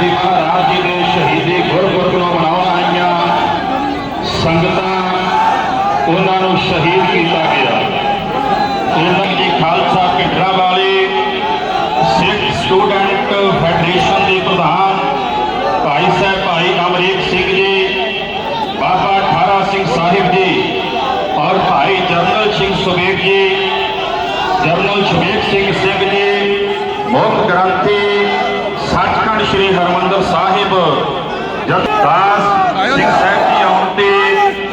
ਜੀ ਮਹਾਰਾਜ ਜੀ ਦੇ ਸ਼ਹੀਦੀ ਗੁਰਪੁਰਬ ਨੂੰ ਮਨਾਉਣ ਆਈਆਂ। ਸੰਗਤਾਂ ਉਹਨਾਂ ਨੂੰ ਸ਼ਹੀਦ ਕੀਤਾ ਗਿਆ। ਇਹਨਾਂ ਜੀ ਖਾਲਸਾ ਪਿੰਡਰਾ ਵਾਲੇ ਸਿੱਖ ਸਟੂਡੈਂਟ ਫੈਡਰੇਸ਼ਨ ਦੇ ਪ੍ਰਧਾਨ ਭਾਈ ਸਾਹਿਬ ਭਾਈ ਅਮਰੀਕ ਸਿੰਘ ਜੀ, ਬਾਬਾ ਠਾਰਾ ਸਿੰਘ ਸਾਹਿਬ ਜੀ ਔਰ ਭਾਈ ਜਰਨਲ ਸਿੰਘ ਸੁਬੇਗ ਜੀ, ਜਰਨਲ ਸ਼ਬੀਰ ਸਿੰਘ ਸਿੰਘ ਜੀ ਮੁੱਖ ਗ੍ਰੰਥ ਸ੍ਰੀ ਹਰਮੰਦਰ ਸਾਹਿਬ ਜਗਦਾਸ ਸਿੰਘ ਸਾਹਿਬ ਜੀ ਆਉਣ ਤੇ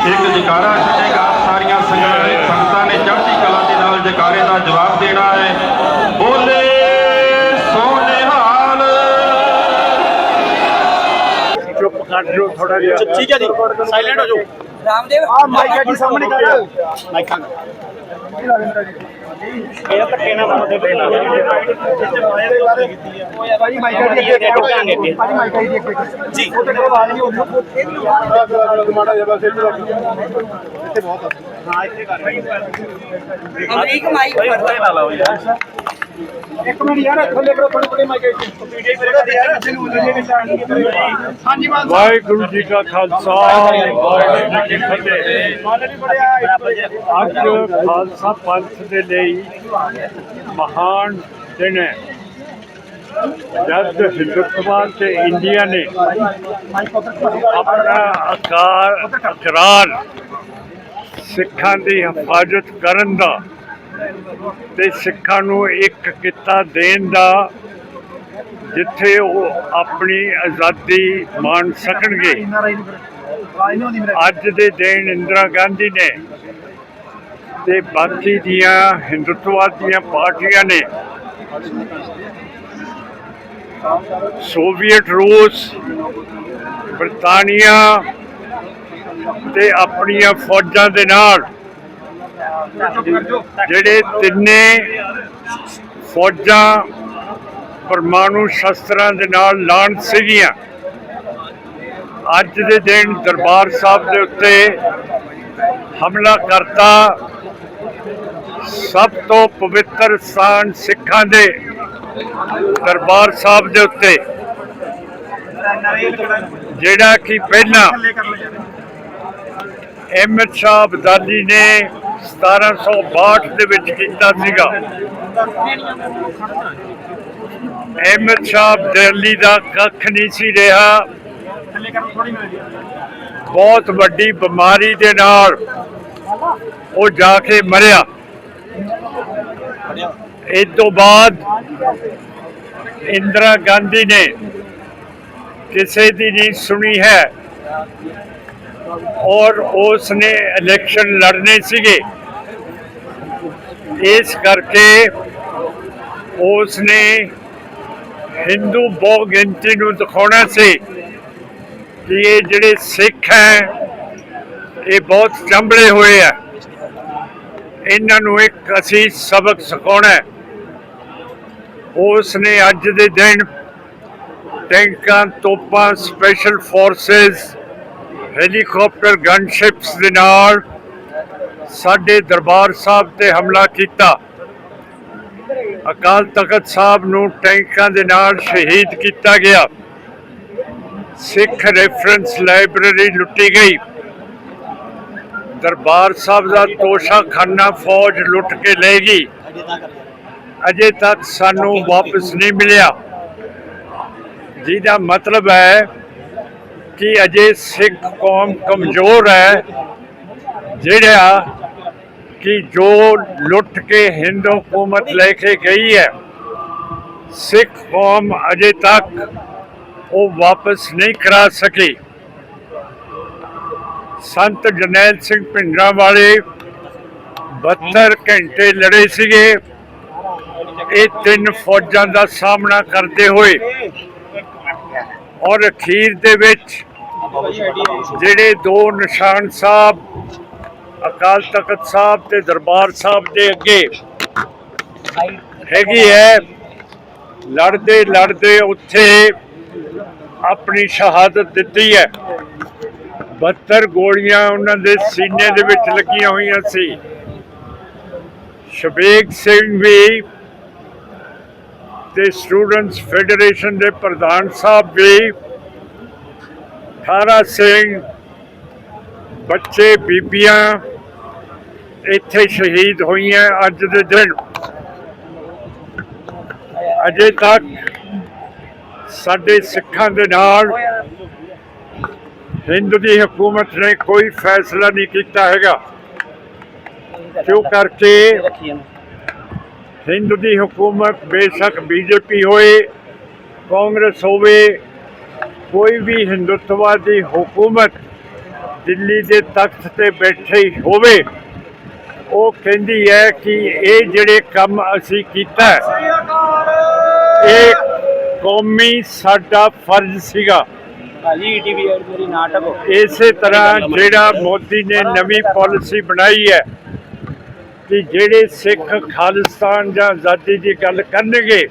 ਇੱਕ ਜਕਾਰਾ ਛੱਡੇਗਾ ਸਾਰੀਆਂ ਸੰਗਤਾਂ ਨੇ ਸੰਗਤਾਂ ਨੇ ਚੜ੍ਹਦੀ ਕਲਾ ਦੇ ਨਾਲ ਜਕਾਰੇ ਦਾ ਜਵਾਬ ਦੇਣਾ ਹੈ। ਬੋਲੇ ਸੋਨੇ ਹਾਲ। ਚੁੱਪ ਕਰ ਜਾਓ ਥੋੜਾ ਜਿਹਾ ਠੀਕ ਹੈ ਜੀ ਸਾਇਲੈਂਟ ਹੋ ਜਾਓ। ਰਾਮਦੇਵ। ਆ ਮਾਈਕ ਜੀ ਸਾਹਮਣੇ ਕਰ। ਮਾਈਕਾਂ ਇਹ ਧੱਕੇ ਨਾਲ ਬੰਦੇ ਭਾਜੀ ਮਾਈਕ ਜੀ ਅੱਗੇ ਭਾਜੀ ਮਾਈਕ ਜੀ ਅੱਗੇ ਜੀ ਉਹ ਤੇ ਆਵਾਜ਼ ਨਹੀਂ ਆਉਂਦੀ ਮਾੜਾ ਜਿਹਾ ਬਸ ਇੱਥੇ ਇੱਥੇ ਬਹੁਤ ਆ ਹਾਂ ਇੱਥੇ ਕਰ। ਅਮਰੀਕ ਮਾਈਕ ਫੜਦਾ ਲਾ ਲਾਓ ਯਾਰ ਇੱਕ ਮਿੰਟ ਯਾਰ ਥੱਲੇ ਕਰੋ ਥੋੜੇ ਥੋੜੇ ਮਾਈਕ ਵੀਡੀਓ ਮੇਰੇ ਕੋਲ ਯਾਰ ਅੱਛੇ ਨੂੰ ਉਹਦੇ ਵਿੱਚ ਹਾਂਜੀ ਮਾਨ ਵਾਹਿਗੁਰੂ ਜੀ ਕਾ ਖਾਲਸਾ ਵਾਹਿਗੁਰੂ ਜੀ ਕੀ ਫਤਿਹ। ਮਾਨ ਵੀ ਬੜਿਆ ਅੱਜ ਖਾਲਸਾ ਪੰਥ ਦੇ ਲਈ ਮਹਾਨ ਦਿਨ ਹੈ। ਜਦ ਹਿੰਦੁਸਤਾਨ ਤੇ ਇੰਡੀਆ ਨੇ ਆਪਣਾ ਆਕਾਰ ਇਕਰਾਰ ਸਿੱਖਾਂ ਦੀ ਹਿਫਾਜ਼ਤ ਕਰਨ ਦਾ ਤੇ ਸਿੱਖਾਂ ਨੂੰ ਇੱਕ ਕਿੱਤਾ ਦੇਣ ਦਾ ਜਿੱਥੇ ਉਹ ਆਪਣੀ ਆਜ਼ਾਦੀ ਮਾਣ ਸਕਣਗੇ। ਅੱਜ ਦੇ ਦਿਨ ਇੰਦਰਾ ਗਾਂਧੀ ਨੇ ਤੇ ਬਾਕੀ ਦੀਆਂ ਹਿੰਦੁੱਤਵਾਦ ਦੀਆਂ ਪਾਰਟੀਆਂ ਨੇ ਸੋਵੀਅਤ ਰੂਸ ਬ੍ਰਿਟਾਨੀਆ ਤੇ ਆਪਣੀਆਂ ਫੌਜਾਂ ਦੇ ਨਾਲ ਜਿਹੜੇ ਤਿੰਨੇ ਫੌਜਾਂ ਪਰਮਾਣੂ ਸ਼ਸਤਰਾਂ ਦੇ ਨਾਲ ਲਾਣ ਸੀਗੀਆਂ। ਅੱਜ ਦੇ ਦਿਨ ਦਰਬਾਰ ਸਾਹਿਬ ਦੇ ਉੱਤੇ ਹਮਲਾ ਕਰਤਾ। ਸਭ ਤੋਂ ਪਵਿੱਤਰ ਸਥਾਨ ਸਿੱਖਾਂ ਦੇ ਦਰਬਾਰ ਸਾਹਿਬ ਦੇ ਉੱਤੇ। ਜਿਹੜਾ ਕਿ ਪਹਿਲਾਂ ਅਹਿਮਦ ਸ਼ਾਹ ਅਬਦਾਲੀ ਨੇ 1762 ਦੇ ਵਿੱਚ ਕੀਤਾ ਸੀਗਾ। ਅਹਿਮਦ ਸ਼ਾਹ ਦਿੱਲੀ ਦਾ ਕੱਖ ਨਹੀਂ ਸੀ ਰਿਹਾ। ਬਹੁਤ ਵੱਡੀ ਬਿਮਾਰੀ ਦੇ ਨਾਲ ਉਹ ਜਾ ਕੇ ਮਰਿਆ। ਇਸ ਤੋਂ ਬਾਅਦ ਇੰਦਰਾ ਗਾਂਧੀ ਨੇ ਕਿਸੇ ਦੀ ਨਹੀਂ ਸੁਣੀ ਹੈ। ਔਰ ਉਸ ਨੇ ਇਲੈਕਸ਼ਨ ਲੜਨੇ ਸੀਗੇ। ਇਸ ਕਰਕੇ ਉਸ ਨੇ ਹਿੰਦੂ ਬਹੁ ਗਿਣਤੀ ਨੂੰ ਦਿਖਾਉਣਾ ਸੀ ਕਿ ਇਹ ਜਿਹੜੇ ਸਿੱਖ ਹੈ, ਇਹ ਬਹੁਤ ਚੰਬੜੇ ਹੋਏ ਆ ਇਹਨਾਂ ਨੂੰ ਇੱਕ ਅਸੀਂ ਸਬਕ ਸਿਖਾਉਣਾ ਹੈ। ਉਸ ਨੇ ਅੱਜ ਦੇ ਦਿਨ ਟੈਂਕਾਂ, ਤੋਪਾਂ ਸਪੈਸ਼ਲ ਫੋਰਸਸ ਹੈਲੀਕਾਪਟਰ ਗਨਸ਼ਿਪਸ ਦੇ ਨਾਲ ਸਾਡੇ ਦਰਬਾਰ ਸਾਹਿਬ ਤੇ ਹਮਲਾ ਕੀਤਾ। ਅਕਾਲ ਤਖਤ ਸਾਹਿਬ ਨੂੰ ਟੈਂਕਾਂ ਦੇ ਨਾਲ ਸ਼ਹੀਦ ਕੀਤਾ ਗਿਆ। ਸਿੱਖ ਰੈਫਰੈਂਸ ਲਾਇਬ੍ਰੇਰੀ ਲੁੱਟੀ ਗਈ। ਦਰਬਾਰ ਸਾਹਿਬ ਦਾ ਤੋਸ਼ਾਖਾਨਾ ਫੌਜ ਲੁੱਟ ਕੇ ਲੈ ਗਈ। ਅਜੇ ਤੱਕ ਸਾਨੂੰ ਵਾਪਸ ਨਹੀਂ ਮਿਲਿਆ। ਜਿਹਦਾ ਮਤਲਬ ਹੈ ਕਿ ਅਜੇ ਸਿੱਖ ਕੌਮ ਕਮਜ਼ੋਰ ਹੈ, ਜਿਹੜਾ ਕਿ ਜੋ ਲੁੱਟ ਕੇ ਹਿੰਦ ਹਕੂਮਤ ਲੈ ਕੇ ਗਈ ਹੈ, ਸਿੱਖ ਕੌਮ ਅਜੇ ਤੱਕ ਉਹ ਵਾਪਸ ਨਹੀਂ ਕਰਾ ਸਕੀ। ਸੰਤ ਜਰਨੈਲ ਸਿੰਘ ਭਿੰਡਰਾਂ ਵਾਲੇ 72 ਘੰਟੇ ਲੜੇ ਸੀਗੇ। ਇਹ ਤਿੰਨ ਫੌਜਾਂ ਦਾ ਸਾਹਮਣਾ ਕਰਦੇ ਹੋਏ ਔਰ ਅਖੀਰ ਦੇ ਵਿੱਚ ਜਿਹੜੇ ਦੋ ਨਿਸ਼ਾਨ ਸਾਹਿਬ, ਅਕਾਲ ਤਖਤ ਸਾਹਿਬ ਤੇ ਦਰਬਾਰ ਸਾਹਿਬ ਦੇ ਅੱਗੇ ਹੈਗੀ ਹੈ, ਲੜਦੇ ਲੜਦੇ ਉੱਥੇ ਆਪਣੀ ਸ਼ਹਾਦਤ ਦਿੱਤੀ ਹੈ। 72 ਗੋਲੀਆਂ ਉਹਨਾਂ ਦੇ ਸੀਨੇ ਦੇ ਵਿੱਚ ਲੱਗੀਆਂ ਹੋਈਆਂ ਸੀ। ਸ਼ਬੇਗ ਸਿੰਘ ਵੀ ਤੇ ਸਟੂਡੈਂਟਸ ਫੈਡਰੇਸ਼ਨ ਦੇ ਪ੍ਰਧਾਨ ਸਾਹਿਬ ਵੀ ਸਾਰਾ ਸਿੰਘ, ਬੱਚੇ, ਬੀਬੀਆਂ ਇੱਥੇ ਸ਼ਹੀਦ ਹੋਈਆਂ ਅੱਜ ਦੇ ਦਿਨ। ਅਜੇ ਤੱਕ ਸਾਡੇ ਸਿੱਖਾਂ ਦੇ ਨਾਲ ਹਿੰਦ ਦੀ ਹਕੂਮਤ ਨੇ ਕੋਈ ਫੈਸਲਾ ਨਹੀਂ ਕੀਤਾ ਹੈਗਾ। ਕਿਉਂ ਕਰਕੇ? ਹਿੰਦ ਦੀ ਹਕੂਮਤ ਬੇਸ਼ੱਕ ਬੀਜੇਪੀ ਹੋਏ, ਕਾਂਗਰਸ ਹੋਵੇ ਕੋਈ ਵੀ ਹਿੰਦੁੱਤਵਾਦੀ ਹਕੂਮਤ ਦਿੱਲੀ ਦੇ ਤਖਤ ਤੇ ਬੈਠੀ ਹੋਵੇ ਉਹ ਕਹਿੰਦੀ ਹੈ ਕਿ ਇਹ ਜਿਹੜੇ ਕੰਮ ਅਸੀਂ ਕੀਤਾ ਹੈ, ਇਹ ਕੌਮੀ ਸਾਡਾ ਫਰਜ਼ ਸੀਗਾ। ਭਾਜੀ ਟੀਵੀ ਮੇਰੀ ਨਾਟਕ ਇਸੇ ਤਰ੍ਹਾਂ ਜਿਹੜਾ ਮੋਦੀ ਨੇ ਨਵੀਂ ਪਾਲਿਸੀ ਬਣਾਈ ਹੈ ਕਿ ਜਿਹੜੇ ਸਿੱਖ ਖਾਲਿਸਤਾਨ ਜਾਂ ਆਜ਼ਾਦੀ ਦੀ ਗੱਲ ਕਰਨਗੇ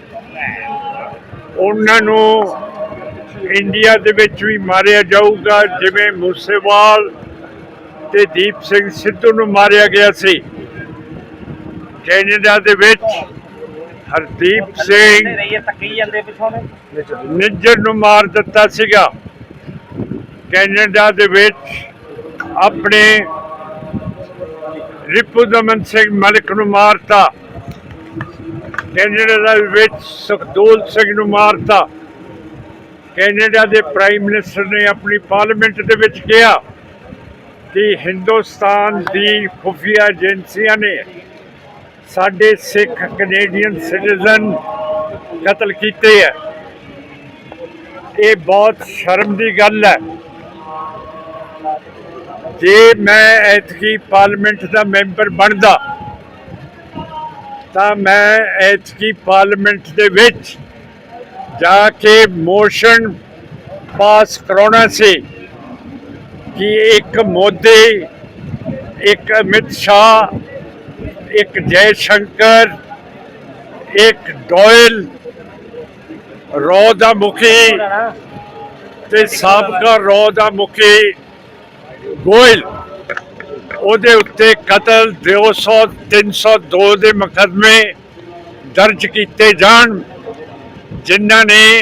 ਉਹਨਾਂ ਨੂੰ ਇੰਡੀਆ ਦੇ ਵਿੱਚ ਵੀ ਮਾਰਿਆ ਜਾਊਗਾ ਜਿਵੇਂ ਮੂਸੇਵਾਲ ਤੇ ਦੀਪ ਸਿੰਘ ਸਿੱਧੂ ਨੂੰ ਮਾਰਿਆ ਗਿਆ ਸੀ। ਕੈਨੇਡਾ ਦੇ ਵਿੱਚ ਹਰਦੀਪ ਸਿੰਘ ਨਿੱਜਰ ਨੂੰ ਮਾਰ ਦਿੱਤਾ ਸੀਗਾ। ਕੈਨੇਡਾ ਦੇ ਵਿੱਚ ਆਪਣੇ ਰਿਪੁਦਮਨ ਸਿੰਘ ਮਲਿਕ ਨੂੰ ਮਾਰਤਾ। ਕੈਨੇਡਾ ਦੇ ਵਿੱਚ ਸੁਖਦੂਲ ਸਿੰਘ ਨੂੰ ਮਾਰਤਾ। ਕੈਨੇਡਾ ਦੇ ਪ੍ਰਾਈਮ ਮਿਨਿਸਟਰ ਨੇ ਆਪਣੀ ਪਾਰਲੀਮੈਂਟ ਦੇ ਵਿੱਚ ਕਿਹਾ ਕਿ ਹਿੰਦੁਸਤਾਨ ਦੀ ਖੁਫੀਆ ਏਜੰਸੀਆਂ ਨੇ ਸਾਡੇ ਸਿੱਖ ਕੈਨੇਡੀਅਨ ਸਿਟੀਜ਼ਨ ਕਤਲ ਕੀਤੇ ਹੈ। ਇਹ ਬਹੁਤ ਸ਼ਰਮ ਦੀ ਗੱਲ ਹੈ। ਜੇ ਮੈਂ ਐਤਕੀ ਪਾਰਲੀਮੈਂਟ ਦਾ ਮੈਂਬਰ ਬਣਦਾ ਤਾਂ ਮੈਂ ਐਤਕੀ ਪਾਰਲੀਮੈਂਟ ਦੇ ਵਿੱਚ ਜਾ ਕੇ ਮੋਸ਼ਨ ਪਾਸ ਕਰਾਉਣਾ ਸੀ ਕਿ ਇੱਕ ਮੋਦੀ, ਇੱਕ ਅਮਿਤ ਸ਼ਾਹ, ਇੱਕ ਜੈ ਸ਼ੰਕਰ ਇੱਕ ਡੋਇਲ, ਰੋ ਦਾ ਮੁਖੀ ਤੇ ਸਾਬਕਾ ਰੋ ਦਾ ਮੁਖੀ ਗੋਇਲ। ਉਹਦੇ ਉੱਤੇ ਕਤਲ 200 302 ਦੇ ਮੁਕੱਦਮੇ ਦਰਜ ਕੀਤੇ ਜਾਣ। ਜਿਨ੍ਹਾਂ ਨੇ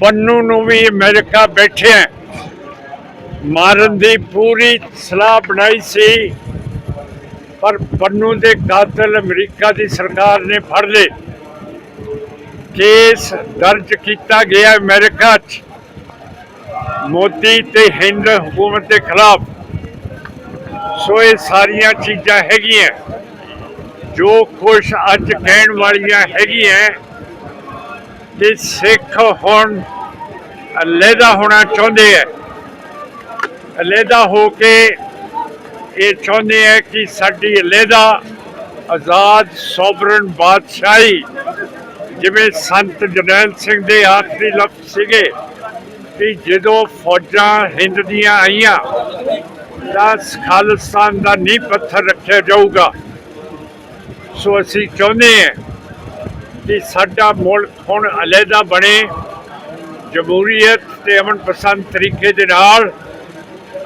ਪੰਨੂ ਨੂੰ ਵੀ ਅਮਰੀਕਾ ਬੈਠਿਆ ਮਾਰਨ ਦੀ ਪੂਰੀ ਸਲਾਹ ਬਣਾਈ ਸੀ, ਪਰ ਪੰਨੂ ਦੇ ਕਾਤਲ ਅਮਰੀਕਾ ਦੀ ਸਰਕਾਰ ਨੇ ਫੜ ਲਏ। ਕੇਸ ਦਰਜ ਕੀਤਾ ਗਿਆ ਅਮਰੀਕਾ 'ਚ। ਮੋਦੀ ਤੇ ਹਿੰਦ ਹਕੂਮਤ ਦੇ ਖਿਲਾਫ। ਸੋ ਇਹ ਸਾਰੀਆਂ ਚੀਜ਼ਾਂ ਹੈਗੀਆਂ। ਜੋ ਕੁਛ ਅੱਜ ਕਹਿਣ ਵਾਲੀਆਂ ਹੈਗੀਆਂ ਕਿ ਸਿੱਖ ਹੁਣ ਅਲੱਗਾ ਹੋਣਾ ਚਾਹੁੰਦੇ ਹੈ ਅਲੱਗਾ ਹੋ ਕੇ ਇਹ ਚਾਹੁੰਦੇ ਹੈ ਕਿ ਸਾਡੀ ਅਲੱਗਾ ਆਜ਼ਾਦ ਸੋਵਰਨ ਬਾਦਸ਼ਾਹੀ, ਜਿਵੇਂ ਸੰਤ ਜਰਨੈਲ ਸਿੰਘ ਦੇ ਆਖਰੀ ਲਫ਼ਜ਼ ਸੀਗੇ ਕਿ ਜਦੋਂ ਫੌਜਾਂ ਹਿੰਦ ਦੀਆਂ ਆਈਆਂ ਤਾਂ ਖਾਲਿਸਤਾਨ ਦਾ ਨੀਂਹ ਪੱਥਰ ਰੱਖਿਆ ਜਾਊਗਾ। ਸੋ ਅਸੀਂ ਚਾਹੁੰਦੇ ਹਾਂ ਕਿ ਸਾਡਾ ਮੁਲਕ ਹੁਣ ਅਲੱਗਾ ਬਣੇ, ਜਮਹੂਰੀਅਤ ਤੇ ਅਮਨ ਪਸੰਦ ਤਰੀਕੇ ਦੇ ਨਾਲ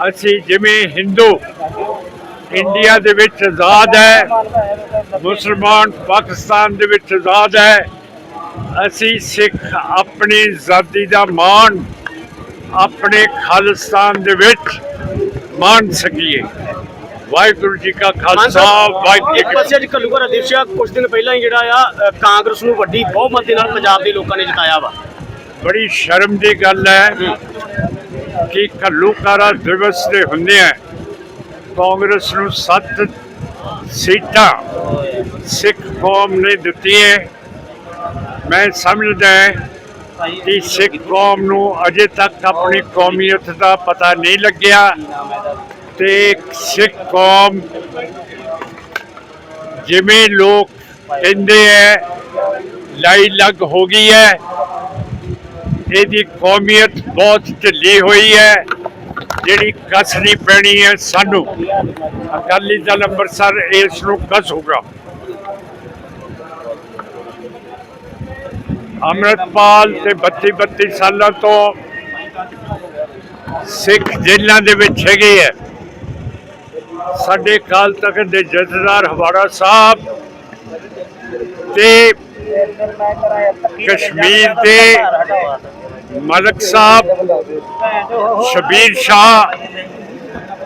ਅਸੀਂ ਜਿਵੇਂ ਹਿੰਦੂ ਇੰਡੀਆ ਦੇ ਵਿੱਚ ਆਜ਼ਾਦ ਹੈ, ਮੁਸਲਮਾਨ ਪਾਕਿਸਤਾਨ ਦੇ ਵਿੱਚ ਆਜ਼ਾਦ ਹੈ, ਅਸੀਂ ਸਿੱਖ ਆਪਣੀ ਆਜ਼ਾਦੀ ਦਾ ਮਾਣ ਆਪਣੇ ਖਾਲਿਸਤਾਨ ਦੇ ਵਿੱਚ ਮਾਣ ਸਕੀਏ। ਵਾਹਿਗੁਰੂ ਜੀ ਕਾ ਖਾਲਸਾ ਵਾਹਿਗੁਰੂ ਜੀ ਕੀ ਪਾਸੇ ਅੱਜ ਦਿਵਸ ਆ ਕੁਝ ਦਿਨ ਪਹਿਲਾਂ ਹੀ ਜਿਹੜਾ ਆ ਕਾਂਗਰਸ ਨੂੰ ਵੱਡੀ ਬਹੁਮਤ ਦੇ ਨਾਲ ਪੰਜਾਬ ਦੇ ਲੋਕਾਂ ਨੇ ਜਿਤਾਇਆ ਵਾ। ਬੜੀ ਸ਼ਰਮ ਦੀ ਗੱਲ ਹੈ। ਕਿ ਘੱਲੂਘਾਰਾ ਦਿਵਸ ਦੇ ਹੁੰਦੇ ਆ ਕਾਂਗਰਸ ਨੂੰ ਸੱਤ ਸੀਟਾਂ ਸਿੱਖ ਕੌਮ ਨੇ ਦਿੱਤੀਆਂ। ਮੈਂ ਸਮਝਦਾ ਹਾਂ ਕਿ ਸਿੱਖ ਕੌਮ ਨੂੰ ਅਜੇ ਤੱਕ ਆਪਣੀ ਕੌਮੀਅਤ ਦਾ ਪਤਾ ਨਹੀਂ ਲੱਗਿਆ। ਤੇ ਸਿੱਖ ਕੌਮ ਜਿਵੇਂ ਲੋਕ ਕਹਿੰਦੇ ਐ, ਲਾਈ ਲੱਗ ਹੋ ਗਈ ਹੈ ਇਹਦੀ ਕੌਮੀਅਤ ਬਹੁਤ ਢਿੱਲੀ ਹੋਈ ਹੈ ਜਿਹੜੀ ਕੱਸਣੀ ਪੈਣੀ ਹੈ ਸਾਨੂੰ। ਅਕਾਲੀ ਦਲ ਅੰਮ੍ਰਿਤਸਰ ਇਸ ਨੂੰ ਕੱਸੂਗਾ। ਅੰਮ੍ਰਿਤਪਾਲ ਤੇ 32 32 ਸਾਲਾਂ ਤੋਂ ਸਿੱਖ ਜੇਲ੍ਹਾਂ ਦੇ ਵਿੱਚ ਹੈਗੇ ਹੈ ਸਾਡੇ ਕਾਲ ਤਖ਼ਤ ਦੇ ਜਥੇਦਾਰ ਹਵਾੜਾ ਸਾਹਿਬ ਤੇ ਕਸ਼ਮੀਰ ਦੇ ਮਲਕ ਸਾਹਿਬ, ਸ਼ਬੀਰ ਸ਼ਾਹ,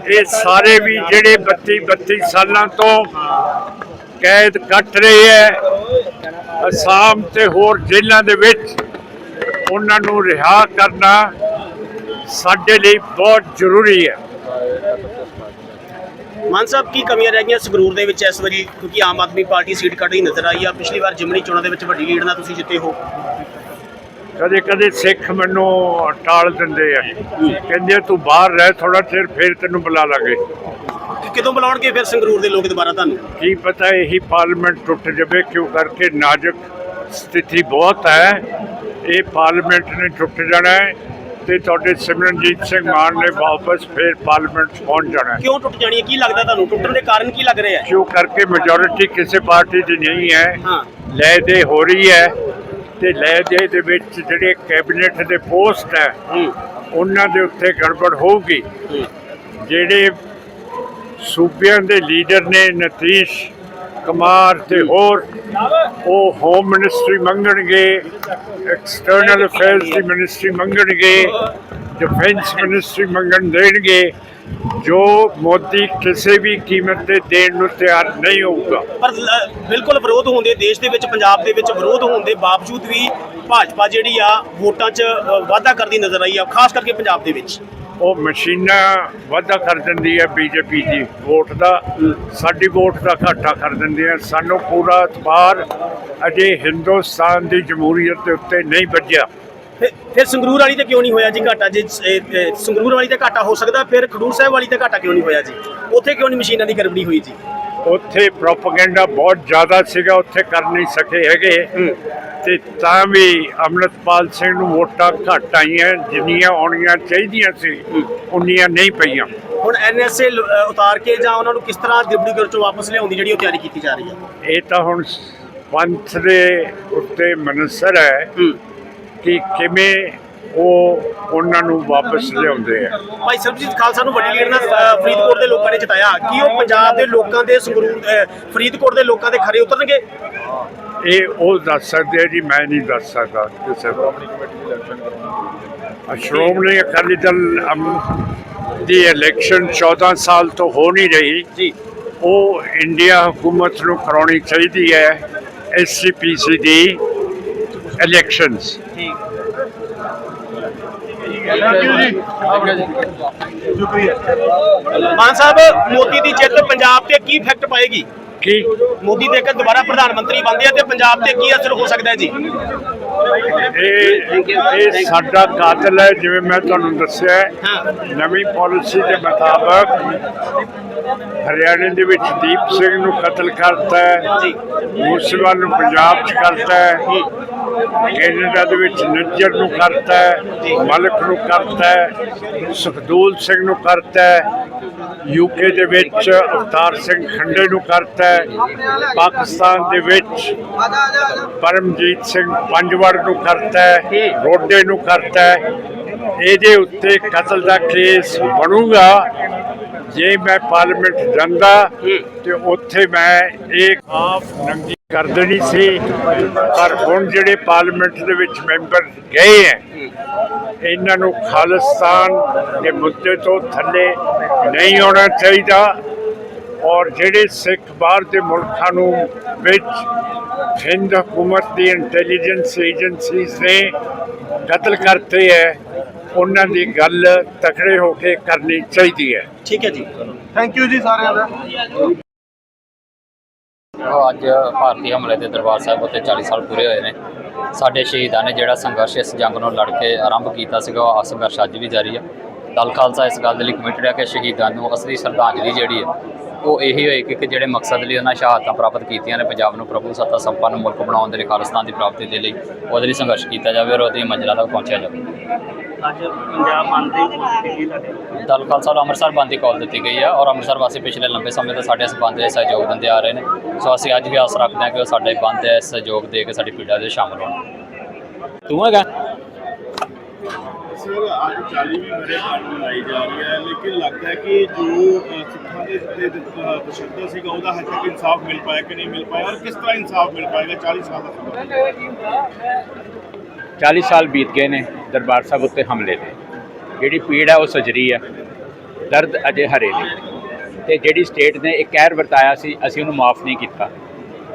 ਇਹ ਸਾਰੇ ਵੀ ਜਿਹੜੇ 32 32 ਸਾਲਾਂ ਤੋਂ ਕੈਦ ਕੱਟ ਰਹੇ ਹੈ, ਅਸਾਮ ਤੇ ਹੋਰ ਜੇਲ੍ਹਾਂ ਦੇ ਵਿੱਚ ਉਹਨਾਂ ਨੂੰ ਰਿਹਾ ਕਰਨਾ ਸਾਡੇ ਲਈ ਬਹੁਤ ਜ਼ਰੂਰੀ ਹੈ। ਮਾਨ ਸਾਹਿਬ ਕੀ ਕਮੀਆਂ ਰਹਿ ਗਈਆਂ ਸੰਗਰੂਰ ਦੇ ਵਿੱਚ ਇਸ ਵਾਰੀ? ਕਿਉਂਕਿ ਆਮ ਆਦਮੀ ਪਾਰਟੀ ਸੀਟ ਕੱਢਦੀ ਨਜ਼ਰ ਆਈ ਆ। ਪਿਛਲੀ ਵਾਰ ਜਿਮਨੀ ਚੋਣਾਂ ਦੇ ਵਿੱਚ ਵੱਡੀ ਲੀਡ ਨਾਲ ਤੁਸੀਂ ਜਿੱਤੇ ਹੋ। ਕਦੇ ਕਦੇ ਸਿੱਖ ਮੈਨੂੰ ਟਾਲ ਦਿੰਦੇ ਆ। ਕਹਿੰਦੇ ਤੂੰ ਬਾਹਰ ਰਹਿ ਥੋੜਾ ਚਿਰ ਫਿਰ ਤੈਨੂੰ ਬੁਲਾ ਲਾਂਗੇ। ਕਿਦੋਂ ਬੁਲਾਉਣਗੇ ਫਿਰ ਸੰਗਰੂਰ ਦੇ ਲੋਕ ਦੁਬਾਰਾ ਤੁਹਾਨੂੰ? ਕੀ ਪਤਾ ਇਹੀ ਪਾਰਲੀਮੈਂਟ ਟੁੱਟ ਜਾਵੇ ਕਿਉਂ ਕਰਕੇ ਨਾਜ਼ੁਕ ਸਥਿਤੀ ਬਹੁਤ ਹੈ। ਇਹ ਪਾਰਲੀਮੈਂਟ ਨੇ ਟੁੱਟ ਜਾਣਾ ਹੈ। ਤੇ ਤੁਹਾਡੇ ਸਿਮਰਨਜੀਤ ਸਿੰਘ ਮਾਨ ਨੇ ਵਾਪਸ ਫਿਰ ਪਾਰਲੀਮੈਂਟ 'ਚ ਪਹੁੰਚ ਜਾਣਾ ਕਿਉਂ ਟੁੱਟ ਜਾਣੀ ਹੈ? ਕੀ ਲੱਗਦਾ ਤੁਹਾਨੂੰ? ਟੁੱਟਣ ਦੇ ਕਾਰਨ ਕੀ ਲੱਗ ਰਿਹਾ ਹੈ? ਕਿਉਂ ਕਰਕੇ ਮੈਜੋਰਿਟੀ ਕਿਸੇ ਪਾਰਟੀ ਦੀ ਨਹੀਂ ਹੈ? ਹਾਂ। ਲੈ ਦੇ ਹੋ ਰਹੀ ਹੈ ਤੇ ਲੈ ਦੇ ਦੇ ਵਿੱਚ ਜਿਹੜੇ ਕੈਬਨਿਟ ਦੇ ਪੋਸਟ ਹੈ ਹੂੰ। ਉਹਨਾਂ ਦੇ ਉੱਤੇ ਗੜਬੜ ਹੋਊਗੀ। ਹੂੰ। ਜਿਹੜੇ ਸੂਬਿਆਂ ਦੇ ਲੀਡਰ ਨੇ ਨਤੀਸ਼ ਕੁਮਾਰ ਤੇ ਹੋਰ ਉਹ ਹੋਮ ਮਿਨਿਸਟਰੀ ਮੰਗਣਗੇ ਐਕਸਟਰਨਲ ਅਫੇਅਰਸ ਦੀ ਮਿਨਿਸਟਰੀ ਮੰਗਣਗੇ ਡਿਫੈਂਸ ਮਿਨਿਸਟਰੀ ਮੰਗਣ ਦੇਣਗੇ, ਜੋ ਮੋਦੀ ਕਿਸੇ ਵੀ ਕੀਮਤ ਤੇ ਦੇਣ ਨੂੰ ਤਿਆਰ ਨਹੀਂ ਹੋਊਗਾ। ਪਰ ਬਿਲਕੁਲ ਵਿਰੋਧ ਹੋਣ ਦੇਸ਼ ਦੇ ਵਿੱਚ, ਪੰਜਾਬ ਦੇ ਵਿੱਚ ਵਿਰੋਧ ਹੋਣ ਦੇ ਬਾਵਜੂਦ ਵੀ ਭਾਜਪਾ ਜਿਹੜੀ ਆ, ਵੋਟਾਂ 'ਚ ਵਾਧਾ ਕਰਦੀ ਨਜ਼ਰ ਆਈ ਆ, ਖਾਸ ਕਰਕੇ ਪੰਜਾਬ ਦੇ ਵਿੱਚ। ਉਹ ਮਸ਼ੀਨਾਂ ਵਾਧਾ ਕਰ ਦਿੰਦੀ ਹੈ ਬੀਜੇਪੀ ਦੀ। ਵੋਟ ਦਾ, ਸਾਡੀ ਵੋਟ ਦਾ ਘਾਟਾ ਕਰ ਦਿੰਦੇ ਆ ਸਾਨੂੰ ਪੂਰਾ ਇਤਬਾਰ ਅਜੇ ਹਿੰਦੁਸਤਾਨ ਦੀ ਜਮਹੂਰੀਅਤ ਦੇ ਉੱਤੇ ਨਹੀਂ ਵੱਜਿਆ। ਫਿਰ- ਫਿਰ ਸੰਗਰੂਰ ਵਾਲੀ ਤੇ ਕਿਉਂ ਨਹੀਂ ਹੋਇਆ ਜੀ ਘਾਟਾ? ਜੇ ਸੰਗਰੂਰ ਵਾਲੀ ਤੇ ਘਾਟਾ ਹੋ ਸਕਦਾ, ਫਿਰ ਖਡੂਰ ਸਾਹਿਬ ਵਾਲੀ ਤੇ ਘਾਟਾ ਕਿਉਂ ਨਹੀਂ ਹੋਇਆ ਜੀ? ਉੱਥੇ ਕਿਉਂ ਨਹੀਂ ਮਸ਼ੀਨਾਂ ਦੀ ਗੜਬੜੀ ਹੋਈ ਜੀ? ਉੱਥੇ ਪ੍ਰੋਪਗੈਂਡਾ ਬਹੁਤ ਜ਼ਿਆਦਾ ਸੀਗਾ ਉੱਥੇ ਕਰ ਨਹੀਂ ਸਕੇ ਹੈਗੇ। ਤੇ ਤਾਂ ਵੀ ਅੰਮ੍ਰਿਤਪਾਲ ਸਿੰਘ ਨੂੰ ਵੋਟਾਂ ਘੱਟ ਆਈਆਂ ਜਿੰਨੀਆਂ ਆਉਣੀਆਂ ਚਾਹੀਦੀਆਂ ਸੀ ਉਨੀਆਂ ਨਹੀਂ ਪਈਆਂ। ਹੁਣ ਐਨਐਸਏ ਉਤਾਰ ਕੇ ਜਾਂ ਉਹਨਾਂ ਨੂੰ ਕਿਸ ਤਰ੍ਹਾਂ ਡਿਬੜੀਗੜ੍ਹ ਚੋਂ ਵਾਪਸ ਲਿਆਉਣ ਦੀ ਜਿਹੜੀ ਉਹ ਤਿਆਰੀ ਕੀਤੀ ਜਾ ਰਹੀ ਹੈ? ਇਹ ਤਾਂ ਹੁਣ ਪੰਥ ਦੇ ਉੱਤੇ ਮਨਸਰ ਹੂੰ। ਕਿ ਕਿਵੇਂ ਉਹ ਉਹਨਾਂ ਨੂੰ ਵਾਪਸ ਲਿਆਉਂਦੇ ਆ। ਭਾਈ ਸਰਬਜੀਤ ਖਾਲਸਾ ਨੂੰ ਵੱਡੀ ਲੀਡ ਨਾਲ ਫਰੀਦਕੋਟ ਦੇ ਲੋਕਾਂ ਨੇ ਜਿਤਾਇਆ। ਕੀ ਉਹ ਪੰਜਾਬ ਦੇ ਲੋਕਾਂ ਦੇ ਸੰਗਰੂਰ ਫਰੀਦਕੋਟ ਦੇ ਲੋਕਾਂ ਦੇ ਖਰੇ ਉਤਰਨਗੇ? ਇਹ ਉਹ ਦੱਸ ਸਕਦੇ ਆ ਜੀ ਮੈਂ ਨਹੀਂ ਦੱਸ ਸਕਦਾ ਕਿਸੇ ਨੂੰ। ਅ, ਸ਼੍ਰੋਮਣੀ ਅਕਾਲੀ ਦਲ ਅਮ, ਦੀ ਇਲੈਕਸ਼ਨ 14 ਸਾਲ ਤੋਂ ਹੋ ਨਹੀਂ ਰਹੀ। ਜੀ। ਉਹ ਇੰਡੀਆ ਹਕੂਮਤ ਨੂੰ ਕਰਾਉਣੀ ਚਾਹੀਦੀ ਹੈ ਐਸਸੀਪੀਸੀ ਦੀ ਇਲੈਕਸ਼ਨਸ ਠੀਕ ਮਾਨ ਸਾਹਿਬ ਮੋਦੀ ਦੀ ਜਿੱਤ ਪੰਜਾਬ ਤੇ ਕੀ ਇਫੈਕਟ ਪਾਏਗੀ? ਕੀ ਮੋਦੀ ਦੇ ਕੇ ਦੁਬਾਰਾ ਪ੍ਰਧਾਨ ਮੰਤਰੀ ਬਣਦੇ ਆ ਤੇ ਪੰਜਾਬ ਤੇ ਕੀ ਅਸਰ ਹੋ ਸਕਦਾ ਹੈ ਜੀ? ਇਹ ਇਹ ਸਾਡਾ ਕਾਤਲ ਹੈ ਜਿਵੇਂ ਮੈਂ ਤੁਹਾਨੂੰ ਦੱਸਿਆ ਨਵੀਂ ਪਾਲਿਸੀ ਦੇ ਮੁਤਾਬਕ ਹਰਿਆਣੇ ਦੇ ਵਿੱਚ ਦੀਪ ਸਿੰਘ ਨੂੰ ਕਤਲ ਕਰਤਾ ਹੈ। ਜੀ। ਮੂਸੇਵਾਲ ਨੂੰ ਪੰਜਾਬ 'ਚ ਕਰਤਾ ਹੈ। ਕੈਨੇਡਾ ਦੇ ਵਿੱਚ ਨਿੱਜਰ ਨੂੰ ਕਰਤਾ ਮਲਕ ਨੂੰ ਕਰਤਾ ਸੁਖਦੂਲ ਸਿੰਘ ਨੂੰ ਕਰਤਾ ਯੂਕੇ ਦੇ ਵਿੱਚ ਅਵਤਾਰ ਸਿੰਘ ਖੰਡੇ ਨੂੰ ਕਰਤਾ ਪਾਕਿਸਤਾਨ ਦੇ ਵਿੱਚ ਪਰਮਜੀਤ ਸਿੰਘ ਪੰਜਵੜ ਨੂੰ ਕਰਤਾ ਹੈ, ਰੋਡੇ ਨੂੰ ਕਰਤਾ ਇਹਦੇ ਉੱਤੇ ਕਤਲ ਦਾ ਕੇਸ ਬਣੂਗਾ। ਜੇ ਮੈਂ ਪਾਰਲੀਮੈਂਟ ਜਾਂਦਾ ਤੇ ਉੱਥੇ ਮੈਂ ਇਹ ਆਪ ਨੰਗੀ ਕਰ ਦੇਣੀ ਸੀ। ਪਰ ਹੁਣ ਜਿਹੜੇ ਪਾਰਲੀਮੈਂਟ ਦੇ ਵਿੱਚ ਮੈਂਬਰ ਗਏ ਹੈ ਇਹਨਾਂ ਨੂੰ ਖਾਲਿਸਤਾਨ ਦੇ ਮੁੱਦੇ ਤੋਂ ਥੱਲੇ ਨਹੀਂ ਆਉਣਾ ਚਾਹੀਦਾ ਔਰ ਜਿਹੜੇ ਸਿੱਖ ਬਾਹਰ ਦੇ ਮੁਲਕਾਂ ਨੂੰ ਵਿੱਚ ਹਿੰਦ ਹਕੂਮਤ ਦੀ ਇੰਟੈਲੀਜੈਂਸ ਏਜੰਸੀਜ਼ ਨੇ ਕਤਲ ਕਰਤੇ ਹੈ ਉਹਨਾਂ ਦੀ ਗੱਲ ਤਕੜੇ ਹੋ ਕੇ ਕਰਨੀ ਚਾਹੀਦੀ ਹੈ ਠੀਕ ਹੈ ਜੀ। ਥੈਂਕ ਯੂ ਜੀ ਸਾਰਿਆਂ ਦਾ। ਉਹ ਅੱਜ ਭਾਰਤੀ ਹਮਲੇ ਦੇ ਦਰਬਾਰ ਸਾਹਿਬ ਉੱਤੇ 40 ਸਾਲ ਪੂਰੇ ਹੋਏ ਨੇ। ਸਾਡੇ ਸ਼ਹੀਦਾਂ ਨੇ ਜਿਹੜਾ ਸੰਘਰਸ਼ ਇਸ ਜੰਗ ਨੂੰ ਲੜ ਕੇ ਆਰੰਭ ਕੀਤਾ ਸੀਗਾ, ਉਹ ਸੰਘਰਸ਼ ਅੱਜ ਵੀ ਜਾਰੀ ਆ। ਦਲ ਖਾਲਸਾ ਇਸ ਗੱਲ ਦੇ ਲਈ ਕਮਿਟਡ ਹੈ ਕਿ ਸ਼ਹੀਦਾਂ ਨੂੰ ਅਸਲੀ ਸ਼ਰਧਾਂਜਲੀ ਜਿਹੜੀ ਹੈ ਉਹ ਇਹੀ ਹੋਏ ਕਿ ਜਿਹੜੇ ਮਕਸਦ ਲਈ ਉਹਨਾਂ ਸ਼ਹਾਦਤਾਂ ਪ੍ਰਾਪਤ ਕੀਤੀਆਂ ਨੇ, ਪੰਜਾਬ ਨੂੰ ਪ੍ਰਭੂ ਸੱਤਾ ਸੰਪੰਨ ਮੁਲਕ ਬਣਾਉਣ ਦੇ ਲਈ, ਖਾਲਿਸਤਾਨ ਦੀ ਪ੍ਰਾਪਤੀ ਦੇ ਲਈ, ਉਹਦੇ ਲਈ ਸੰਘਰਸ਼ ਕੀਤਾ ਜਾਵੇ ਔਰ ਉਹਦੀ ਮੰਜ਼ਿਲਾਂ ਤੱਕ ਪਹੁੰਚਿਆ ਜਾਵੇ। ਅੱਜ ਪੰਜਾਬ ਮੰਨਦੇ ਹੋ ਤੁਹਾਡੇ ਦਲ ਖਾਲਸਾ ਨੂੰ ਅੰਮ੍ਰਿਤਸਰ ਬੰਦ ਦੀ ਕਾਲ ਦਿੱਤੀ ਗਈ ਹੈ ਔਰ ਅੰਮ੍ਰਿਤਸਰ ਵਾਸੀ ਪਿਛਲੇ ਲੰਬੇ ਸਮੇਂ ਤੋਂ ਸਾਡੇ ਇਸ ਬੰਦ ਦੇ ਸਹਿਯੋਗ ਦਿੰਦੇ ਆ ਰਹੇ ਨੇ। ਸੋ ਅਸੀਂ ਅੱਜ ਵੀ ਆਸ ਰੱਖਦੇ ਹਾਂ ਕਿ ਉਹ ਸਾਡੇ ਬੰਦ ਦੇ ਸਹਿਯੋਗ ਦੇ ਕੇ ਸਾਡੀ ਪੀੜਾ ਦੇ ਸ਼ਾਮਲ ਹੋਣ। ਤੂੰ ਹੈਗਾ? ਸਰ ਅੱਜ 40ਵੀਂ ਮੇਰੇ ਕਾਨੂੰਨ ਮਨਾਈ ਜਾ ਰਹੀ ਹੈ ਲੇਕਿਨ ਲੱਗਦਾ ਹੈ ਕਿ ਜੋ ਅ, ਸਿੱਖਾਂ ਦੇ ਉੱਤੇ ਤਸ਼ੱਦਦ ਸੀਗਾ ਉਹਦਾ ਹਜੇ ਤੱਕ ਇਨਸਾਫ ਮਿਲ ਪਾਇਆ ਕਿ ਨਹੀਂ ਮਿਲ ਪਾਇਆ? ਔਰ ਕਿਸ ਤਰ੍ਹਾਂ ਇਨਸਾਫ ਮਿਲ ਪਾਏਗਾ 40 ਸਾਲ ਦਾ ਸਮਾਂ? 40 ਸਾਲ ਬੀਤ ਗਏ ਨੇ ਦਰਬਾਰ ਸਾਹਿਬ ਉੱਤੇ ਹਮਲੇ ਦੇ। ਜਿਹੜੀ ਪੀੜ ਹੈ ਉਹ ਸਜਰੀ ਹੈ, ਦਰਦ ਅਜੇ ਹਰੇ ਨੇ। ਤੇ ਜਿਹੜੀ ਸਟੇਟ ਨੇ ਇੱਕ ਕਹਿਰ ਵਰਤਾਇਆ ਸੀ, ਅਸੀਂ ਉਹਨੂੰ ਮਾਫ ਨਹੀਂ ਕੀਤਾ।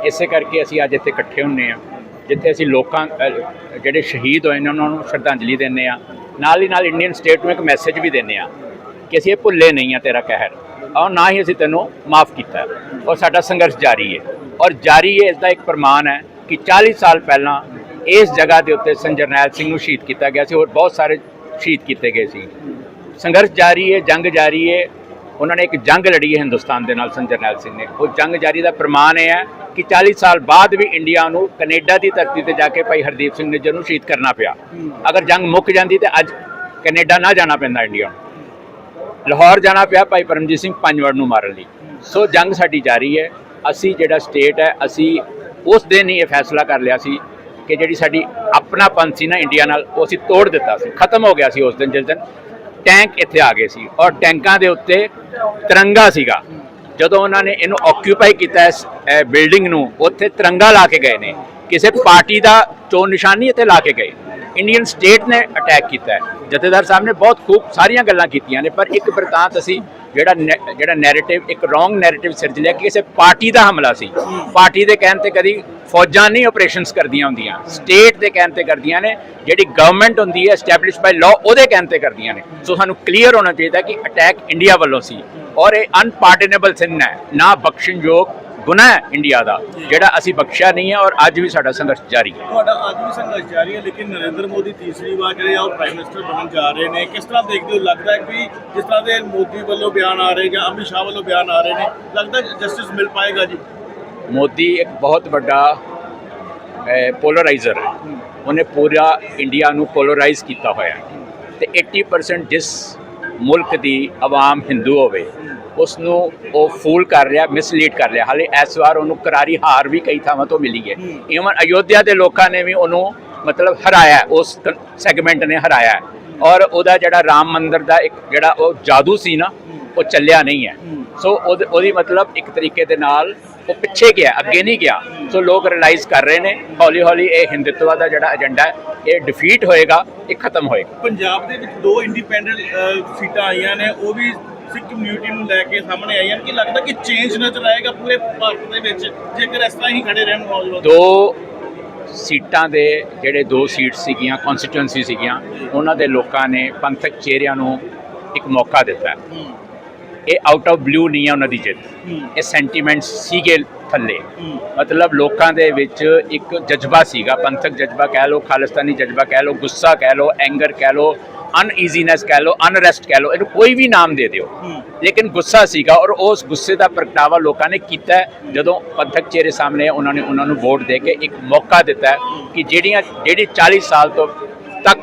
ਇਸੇ ਕਰਕੇ ਅਸੀਂ ਅੱਜ ਇੱਥੇ ਇਕੱਠੇ ਹੁੰਨੇ ਆ ਜਿੱਥੇ ਅਸੀਂ ਲੋਕਾਂ ਜਿਹੜੇ ਸ਼ਹੀਦ ਹੋਏ ਨੇ, ਉਹਨਾਂ ਨੂੰ ਸ਼ਰਧਾਂਜਲੀ ਦਿੰਨੇ ਆ ਨਾਲ ਹੀ ਨਾਲ ਇੰਡੀਅਨ ਸਟੇਟ ਨੂੰ ਇੱਕ ਮੈਸੇਜ ਵੀ ਦਿੰਨੇ ਆ ਕਿ ਅਸੀਂ ਇਹ ਭੁੱਲੇ ਨਹੀਂ ਆ ਤੇਰਾ ਕਹਿਰ। ਔਰ ਨਾ ਹੀ ਅਸੀਂ ਤੈਨੂੰ ਮਾਫ ਕੀਤਾ। ਔਰ ਸਾਡਾ ਸੰਘਰਸ਼ ਜਾਰੀ ਹੈ। ਔਰ ਜਾਰੀ ਹੈ ਇਸ ਦਾ ਇੱਕ ਪ੍ਰਮਾਣ ਹੈ ਕਿ 40 ਸਾਲ ਪਹਿਲਾਂ ਇਸ ਜਗ੍ਹਾ ਦੇ ਉੱਤੇ ਸੰਜਰਨੈਲ ਸਿੰਘ ਨੂੰ ਸ਼ਹੀਦ ਕੀਤਾ ਗਿਆ ਸੀ ਹੋਰ ਬਹੁਤ ਸਾਰੇ ਸ਼ਹੀਦ ਕੀਤੇ ਗਏ ਸੀ। ਸੰਘਰਸ਼ ਜਾਰੀ ਹੈ, ਜੰਗ ਜਾਰੀ ਹੈ। ਉਹਨਾਂ ਨੇ ਇੱਕ ਜੰਗ ਲੜੀ ਹੈ ਹਿੰਦੁਸਤਾਨ ਦੇ ਨਾਲ ਸੰਤ ਜਰਨੈਲ ਸਿੰਘ ਨੇ। ਉਹ ਜੰਗ ਜਾਰੀ ਦਾ ਪ੍ਰਮਾਣ ਇਹ ਹੈ ਕਿ 40 ਸਾਲ ਬਾਅਦ ਵੀ ਇੰਡੀਆ ਨੂੰ ਕੈਨੇਡਾ ਦੀ ਧਰਤੀ ਤੇ ਜਾ ਕੇ ਭਾਈ ਹਰਦੀਪ ਸਿੰਘ ਨਿੱਜਰ ਨੂੰ ਸ਼ਹੀਦ ਕਰਨਾ ਪਿਆ। ਅਗਰ ਜੰਗ ਮੁੱਕ ਜਾਂਦੀ ਤੇ ਅੱਜ ਕੈਨੇਡਾ ਨਾ ਜਾਣਾ ਪੈਂਦਾ ਇੰਡੀਆ ਨੂੰ। ਲਾਹੌਰ ਜਾਣਾ ਪਿਆ ਭਾਈ ਪਰਮਜੀਤ ਸਿੰਘ ਪੰਜਵੜ ਨੂੰ ਮਾਰਨ ਲਈ। ਸੋ ਜੰਗ ਸਾਡੀ ਜਾਰੀ ਹੈ। ਅਸੀਂ ਜਿਹੜਾ ਸਟੇਟ ਹੈ, ਅਸੀਂ ਉਸ ਦਿਨ ਹੀ ਇਹ ਫੈਸਲਾ ਕਰ ਲਿਆ ਸੀ ਕਿ ਜਿਹੜੀ ਸਾਡੀ ਆਪਣਾਪਨ ਸੀ ਨਾ ਇੰਡੀਆ ਨਾਲ, ਉਹ ਅਸੀਂ ਤੋੜ ਦਿੱਤਾ ਸੀ। ਖਤਮ ਹੋ ਗਿਆ ਸੀ ਉਸ ਦਿਨ, ਜਿਸ ਦਿਨ ਟੈਂਕ ਇੱਥੇ ਆ ਗਏ ਸੀ ਔਰ ਟੈਂਕਾਂ ਦੇ ਉੱਤੇ ਤਿਰੰਗਾ ਸੀਗਾ। ਜਦੋਂ ਉਹਨਾਂ ਨੇ ਇਹਨੂੰ ਆਕਿਊਪਾਈ ਕੀਤਾ ਇਸ ਬਿਲਡਿੰਗ ਨੂੰ, ਉੱਥੇ ਤਿਰੰਗਾ ਲਾ ਕੇ ਗਏ ਨੇ। ਕਿਸੇ ਪਾਰਟੀ ਦਾ ਚੋਣ ਨਿਸ਼ਾਨੀ ਇੱਥੇ ਲਾ ਕੇ ਗਏ। ਇੰਡੀਅਨ ਸਟੇਟ ਨੇ ਅਟੈਕ ਕੀਤਾ ਹੈ। ਜਥੇਦਾਰ ਸਾਹਿਬ ਨੇ ਬਹੁਤ ਖੂਬ ਸਾਰੀਆਂ ਗੱਲਾਂ ਕੀਤੀਆਂ ਨੇ, ਪਰ ਇੱਕ ਬਰਤਾਂਤ ਅਸੀਂ ਜਿਹੜਾ ਨੈ- ਜਿਹੜਾ ਨੈਰੇਟਿਵ ਇੱਕ ਰੋਂਗ ਨੈਰੇਟਿਵ ਸਿਰਜ ਲਿਆ ਕਿ ਕਿਸੇ ਪਾਰਟੀ ਦਾ ਹਮਲਾ ਸੀ। ਪਾਰਟੀ ਦੇ ਕਹਿਣ ਤੇ ਕਦੀ ਫੌਜਾਂ ਨਹੀਂ ਆਪਰੇਸ਼ਨਸ ਕਰਦੀਆਂ ਹੁੰਦੀਆਂ ਸਟੇਟ ਦੇ ਕਹਿਣ ਤੇ ਕਰਦੀਆਂ ਨੇ, ਜਿਹੜੀ ਗਵਰਨਮੈਂਟ ਹੁੰਦੀ ਹੈ ਐਸਟੈਬਲਿਸ਼ ਬਾਈ ਲਾਅ ਉਹਦੇ ਕਹਿਣ ਤੇ ਕਰਦੀਆਂ ਨੇ। ਸੋ ਸਾਨੂੰ ਕਲੀਅਰ ਹੋਣਾ ਚਾਹੀਦਾ ਕਿ ਅਟੈਕ ਇੰਡੀਆ ਵੱਲੋਂ ਸੀ। ਔਰ ਇਹ ਅਨਪਾਰਟਨੇਬਲ ਸਿਨ ਹੈ, ਨਾ ਬਖਸ਼ਣਯੋਗ ਗੁਨਾਹ ਹੈ ਇੰਡੀਆ ਦਾ ਜਿਹੜਾ ਅਸੀਂ ਬਖਸ਼ਿਆ ਨਹੀਂ ਹੈ ਔਰ ਅੱਜ ਵੀ ਸਾਡਾ ਸੰਘਰਸ਼ ਜਾਰੀ ਹੈ। ਤੁਹਾਡਾ ਅੱਜ ਵੀ ਸੰਘਰਸ਼ ਜਾਰੀ ਹੈ ਲੇਕਿਨ ਨਰਿੰਦਰ ਮੋਦੀ ਤੀਸਰੀ ਵਾਰ ਜਿਹੜੇ ਆ ਉਹ ਪ੍ਰਾਈਮ ਮਿਨਿਸਟਰ ਬਣਨ ਜਾ ਰਹੇ ਨੇ। ਕਿਸ ਤਰ੍ਹਾਂ ਦੇਖਦੇ ਹੋ? ਲੱਗਦਾ ਹੈ ਕਿ ਜਿਸ ਤਰ੍ਹਾਂ ਦੇ ਮੋਦੀ ਵੱਲੋਂ ਬਿਆਨ ਆ ਰਹੇ ਜਾਂ ਅਮਿਤ ਸ਼ਾਹ ਵੱਲੋਂ ਬਿਆਨ ਆ ਰਹੇ ਨੇ ਲੱਗਦਾ ਜਸਟਿਸ ਮਿਲ ਪਾਏਗਾ ਜੀ? ਮੋਦੀ ਇੱਕ ਬਹੁਤ ਵੱਡਾ ਪੋਲਰਾਈਜ਼ਰ ਹੈ। ਉਹਨੇ ਪੂਰਾ ਇੰਡੀਆ ਨੂੰ ਪੋਲਰਾਈਜ਼ ਕੀਤਾ ਹੋਇਆ ਹੈ। ਤੇ 80% ਜਿਸ ਮੁਲਕ ਦੀ ਆਵਾਮ ਹਿੰਦੂ ਹੋਵੇ ਉਸ ਨੂੰ ਉਹ ਫੂਲ ਕਰ ਰਿਹਾ ਮਿਸਲੀਡ ਕਰ ਰਿਹਾ। ਹਾਲੇ ਇਸ ਵਾਰ ਉਹਨੂੰ ਕਰਾਰੀ ਹਾਰ ਵੀ ਕਈ ਥਾਵਾਂ ਤੋਂ ਮਿਲੀ ਹੈ। ਇਵਨ ਅਯੋਧਿਆ ਦੇ ਲੋਕਾਂ ਨੇ ਵੀ ਉਹਨੂੰ ਮਤਲਬ ਹਰਾਇਆ ਉਸ ਸੈਗਮੈਂਟ ਨੇ ਹਰਾਇਆ। ਔਰ ਉਹਦਾ ਜਿਹੜਾ ਰਾਮ ਮੰਦਿਰ ਦਾ ਇੱਕ ਜਿਹੜਾ ਉਹ ਜਾਦੂ ਸੀ ਨਾ ਉਹ ਚੱਲਿਆ ਨਹੀਂ ਹੈ। ਸੋ ਉਹਦ- ਉਹਦੀ ਮਤਲਬ ਇੱਕ ਤਰੀਕੇ ਦੇ ਨਾਲ ਉਹ ਪਿੱਛੇ ਗਿਆ ਅੱਗੇ ਨਹੀਂ ਗਿਆ। ਸੋ ਲੋਕ ਰਿਅਲਾਈਜ਼ ਕਰ ਰਹੇ ਨੇ ਹੌਲੀ ਹੌਲੀ ਇਹ ਹਿੰਦੁੱਤਵਾ ਦਾ ਜਿਹੜਾ ਏਜੰਡਾ ਹੈ ਇਹ ਡਿਫੀਟ ਹੋਏਗਾ ਇਹ ਖਤਮ ਹੋਏਗਾ। ਪੰਜਾਬ ਦੇ ਵਿੱਚ ਦੋ ਇੰਡੀਪੈਂਡੈਂਟ ਸੀਟਾਂ ਆਈਆਂ ਨੇ ਉਹ ਵੀ ਸਿੱਖ ਕਮਿਊਨਿਟੀ ਨੂੰ ਲੈ ਕੇ ਸਾਹਮਣੇ ਆਈਆਂ ਨੇ ਕਿ ਲੱਗਦਾ ਕਿ ਚੇਂਜ ਨਜ਼ਰ ਆਏਗਾ ਪੂਰੇ ਭਾਰਤ ਦੇ ਵਿੱਚ? ਜੇਕਰ ਇਸ ਤਰ੍ਹਾਂ ਹੀ ਖੜੇ ਰਹਿਣ ਨੌਜਵਾਨ। ਦੋ ਸੀਟਾਂ ਦੇ ਜਿਹੜੇ ਦੋ ਸੀਟ ਸੀਗੀਆਂ ਕਨਸਟੀਟੂਐਂਸੀ ਸੀਗੀਆਂ ਉਹਨਾਂ ਦੇ ਲੋਕਾਂ ਨੇ ਪੰਥਕ ਚਿਹਰਿਆਂ ਨੂੰ ਇੱਕ ਮੌਕਾ ਦਿੱਤਾ। ਇਹ ਆਊਟ ਆਫ ਬਲੂ ਨਹੀਂ ਹੈ ਉਹਨਾਂ ਦੀ ਜਿੱਤ। ਇਹ ਸੈਂਟੀਮੈਂਟਸ ਸੀਗੇ ਥੱਲੇ। ਮਤਲਬ ਲੋਕਾਂ ਦੇ ਵਿੱਚ ਇੱਕ ਜਜ਼ਬਾ ਸੀਗਾ। ਪੰਥਕ ਜਜ਼ਬਾ ਕਹਿ ਲਓ ਖਾਲਿਸਤਾਨੀ ਜਜ਼ਬਾ ਕਹਿ ਲਓ ਗੁੱਸਾ ਕਹਿ ਲਓ ਐਂਗਰ ਕਹਿ ਲਓ ਅਨਈਜ਼ੀਨੈਸ ਕਹਿ ਲਓ ਅਨਰੈਸਟ ਕਹਿ ਲਓ ਇਹਨੂੰ ਕੋਈ ਵੀ ਨਾਮ ਦੇ ਦਿਓ। ਲੇਕਿਨ ਗੁੱਸਾ ਸੀਗਾ ਔਰ ਉਸ ਗੁੱਸੇ ਦਾ ਪ੍ਰਗਟਾਵਾ ਲੋਕਾਂ ਨੇ ਕੀਤਾ। ਜਦੋਂ ਪੰਥਕ ਚਿਹਰੇ ਸਾਹਮਣੇ ਉਹਨਾਂ ਨੇ ਉਹਨਾਂ ਨੂੰ ਵੋਟ ਦੇ ਕੇ ਇੱਕ ਮੌਕਾ ਦਿੱਤਾ ਕਿ ਜਿਹੜੀਆਂ ਜਿਹੜੀ 40 ਸਾਲ ਤੋਂ ਤੱਕ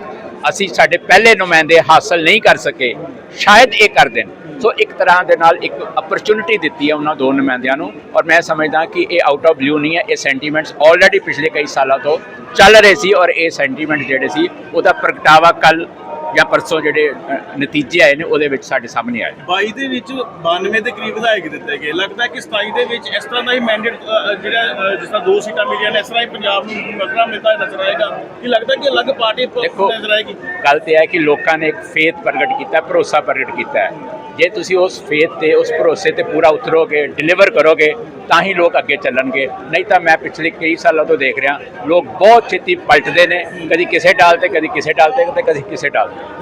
ਅਸੀਂ ਸਾਡੇ ਪਹਿਲੇ ਨੁਮਾਇੰਦੇ ਹਾਸਲ ਨਹੀਂ ਕਰ ਸਕੇ ਸ਼ਾਇਦ ਇਹ ਕਰ ਦੇਣ। ਸੋ ਇੱਕ ਤਰ੍ਹਾਂ ਦੇ ਨਾਲ ਇੱਕ ਅਪਰਚੂਨਿਟੀ ਦਿੱਤੀ ਹੈ ਉਹਨਾਂ ਦੋ ਨੁਮਾਇੰਦਿਆਂ ਨੂੰ ਔਰ ਮੈਂ ਸਮਝਦਾ ਕਿ ਇਹ ਆਊਟ ਆਫ ਬਲੂ ਨਹੀਂ ਹੈ ਇਹ ਸੈਂਟੀਮੈਂਟਸ ਆਲਰੇਡੀ ਪਿਛਲੇ ਕਈ ਸਾਲਾਂ ਤੋਂ ਚੱਲ ਰਹੇ ਸੀ ਔਰ ਇਹ ਸੈਂਟੀਮੈਂਟ ਜਿਹੜੇ ਸੀ ਉਹਦਾ ਪ੍ਰਗਟਾਵਾ ਕੱਲ ਜਾਂ ਪਰਸੋਂ ਜਿਹੜੇ ਅ, ਨਤੀਜੇ ਆਏ ਨੇ ਉਹਦੇ ਵਿੱਚ ਸਾਡੇ ਸਾਹਮਣੇ ਆਏ 22 ਦੇ ਵਿੱਚ 92 ਦੇ ਕਰੀਬ ਵਿਧਾਇਕ ਦਿੱਤੇ ਗਏ। ਲੱਗਦਾ ਹੈ ਕਿ 27 ਦੇ ਵਿੱਚ ਇਸ ਤਰ੍ਹਾਂ ਦਾ ਹੀ ਮੈਂਡੇਟ ਜਿਹੜਾ ਅ, ਜਿਸ ਤਰ੍ਹਾਂ ਦੋ ਸੀਟਾਂ ਮਿਲੀਆਂ ਨੇ ਇਸ ਤਰ੍ਹਾਂ ਹੀ ਪੰਜਾਬ ਨੂੰ ਮਕਰਾ ਮਿਲਦਾ ਨਜ਼ਰ ਆਏਗਾ। ਕਿ ਲੱਗਦਾ ਕਿ ਅਲੱਗ ਪਾਰਟੀ ਪ- ਦੇਖੋ ਨਜ਼ਰ ਆਏਗੀ? ਗੱਲ ਤੇ ਹੈ ਕਿ ਲੋਕਾਂ ਨੇ ਇੱਕ ਫੇਥ ਪ੍ਰਗਟ ਕੀਤਾ ਭਰੋਸਾ ਪ੍ਰਗਟ ਕੀਤਾ ਹੈ। ਜੇ ਤੁਸੀਂ ਉਸ ਫੇਥ ਤੇ, ਉਸ ਭਰੋਸੇ ਤੇ ਪੂਰਾ ਉਤਰੋਗੇ ਡਿਲੀਵਰ ਕਰੋਗੇ, ਤਾਂ ਹੀ ਲੋਕ ਅੱਗੇ ਚੱਲਣਗੇ। ਨਹੀਂ ਤਾਂ ਮੈਂ ਪਿਛਲੇ ਕਈ ਸਾਲਾਂ ਤੋਂ ਦੇਖ ਰਿਹਾ, ਲੋਕ ਬਹੁਤ ਛੇਤੀ ਪਲਟਦੇ ਨੇ, ਕਦੀ ਕਿਸੇ ਡਾਲ ਤੇ, ਕਦੀ ਕਿਸੇ ਡਾਲ ਤੇ ਤੇ, ਕਦੀ ਕਿਸੇ ਡਾਲ ਤੇ।